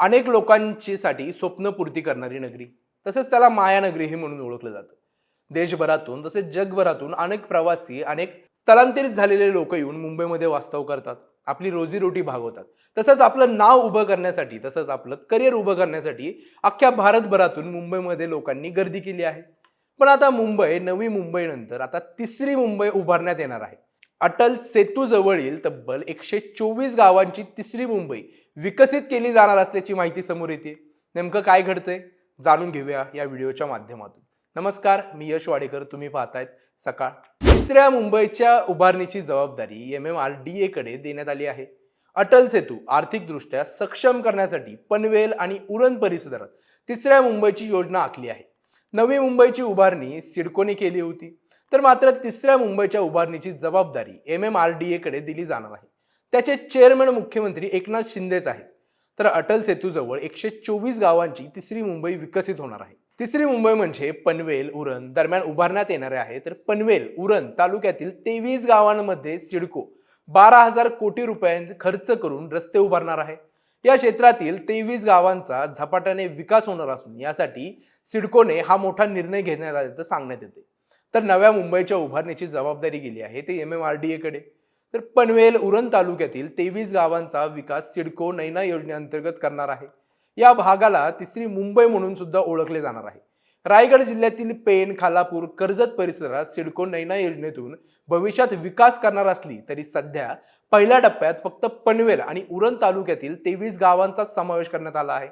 अनेक लोकांचीसाठी स्वप्नपूर्ती करणारी नगरी तसेच त्याला मायानगरी ही म्हणून ओळखलं जातं. देशभरातून तसेच जगभरातून अनेक प्रवासी अनेक स्थलांतरित झालेले लोक येऊन मुंबईमध्ये वास्तव करतात आपली रोजीरोटी भागवतात. तसंच आपलं नाव उभं करण्यासाठी तसंच आपलं करिअर उभं करण्यासाठी अख्ख्या भारतभरातून मुंबईमध्ये लोकांनी गर्दी केली आहे. पण आता मुंबई नवी मुंबईनंतर आता तिसरी मुंबई उभारण्यात येणार आहे. अटल सेतू जवळील तब्बल एकशे चोवीस गावांची तिसरी मुंबई विकसित केली जाणार असल्याची माहिती समोर येते. नेमकं काय घडतंय? जाणून घेऊया या व्हिडिओच्या माध्यमातून. नमस्कार मी यश वाडेकर. तुम्ही पाहतायत सकाळ. तिसऱ्या मुंबईच्या उभारणीची जबाबदारी एम एम आर डी एकडे देण्यात आली आहे. अटल सेतू आर्थिकदृष्ट्या सक्षम करण्यासाठी पनवेल आणि उरण परिसरात तिसऱ्या मुंबईची योजना आखली आहे. नवी मुंबईची उभारणी सिडकोने केली होती. तर मात्र तिसऱ्या मुंबईच्या उभारणीची जबाबदारी एम एम आर डी एकडे दिली जाणार आहे. त्याचे चेअरमन मुख्यमंत्री एकनाथ शिंदेच आहेत. तर अटल सेतूजवळ एकशे चोवीस गावांची तिसरी मुंबई विकसित होणार आहे. तिसरी मुंबई म्हणजे पनवेल उरण दरम्यान उभारण्यात येणारे आहे. तर पनवेल उरण तालुक्यातील तेवीस गावांमध्ये सिडको बारा हजार कोटी रुपयांचे खर्च करून रस्ते उभारणार आहे. या क्षेत्रातील तेवीस गावांचा झपाट्याने विकास होणार असून यासाठी सिडकोने हा मोठा निर्णय घेण्यात आल्याचं सांगण्यात येते. तर नव्या मुंबईच्या उभारणीची जबाबदारी गेली आहे ते एम एम आर डी एकडे तर पनवेल उरण तालुक्यातील तेवीस गावांचा विकास सिडको नैना योजनेअंतर्गत करणार आहे. या भागाला तिसरी मुंबई म्हणून सुद्धा ओळखले जाणार आहे. रायगड जिल्ह्यातील पेन खालापूर कर्जत परिसरात सिडको नैना योजनेतून भविष्यात विकास करणार असली तरी सध्या पहिल्या टप्प्यात फक्त पनवेल आणि उरण तालुक्यातील तेवीस गावांचा समावेश करण्यात आला आहे.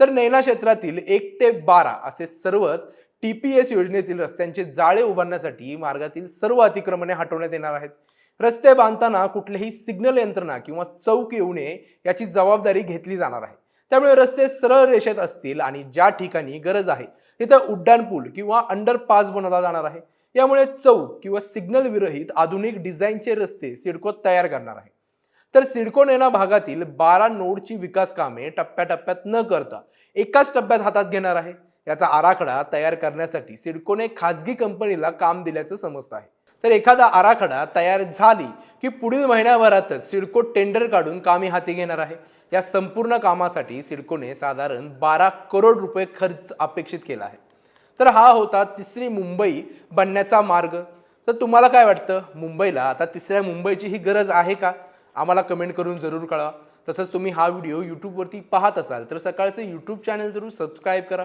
तर नैना क्षेत्रातील एक ते बारा असे सर्वच टी पी एस योजनेतील रस्त्यांचे जाळे उभारण्यासाठी मार्गातील सर्व अतिक्रमणे हटवण्यात येणार आहेत. रस्ते बांधताना कुठलीही सिग्नल यंत्रणा किंवा चौक येऊ नये याची जबाबदारी घेतली जाणार आहे. त्यामुळे रस्ते सरळ रेषेत असतील आणि ज्या ठिकाणी गरज आहे तिथं उड्डाणपूल किंवा अंडरपास बनवला जाणार आहे. यामुळे चौक किंवा सिग्नल विरहित आधुनिक डिझाईनचे रस्ते सिडको तयार करणार आहे. तर सिडको नैना भागातील बारा नोडची विकास कामे टप्प्याटप्प्यात न करता एकाच टप्प्यात हातात घेणार आहे. याचा आराखडा तयार करण्यासाठी सिडकोने खाजगी कंपनीला काम दिल्याचं समजतं आहे. तर एखादा आराखडा तयार झाली की पुढील महिन्याभरातच सिडको टेंडर काढून कामे हाती घेणार आहे. या संपूर्ण कामासाठी सिडकोने साधारण बारा करोड रुपये खर्च अपेक्षित केला आहे. तर हा होता तिसरी मुंबई बनण्याचा मार्ग. तर तुम्हाला काय वाटतं? मुंबईला आता तिसऱ्या मुंबईची ही गरज आहे का? आम्हाला कमेंट करून जरूर कळवा. तसंच तुम्ही हा व्हिडिओ यूट्यूबवरती पाहत असाल तर सकाळचं यूट्यूब चॅनल जरूर सबस्क्राईब करा.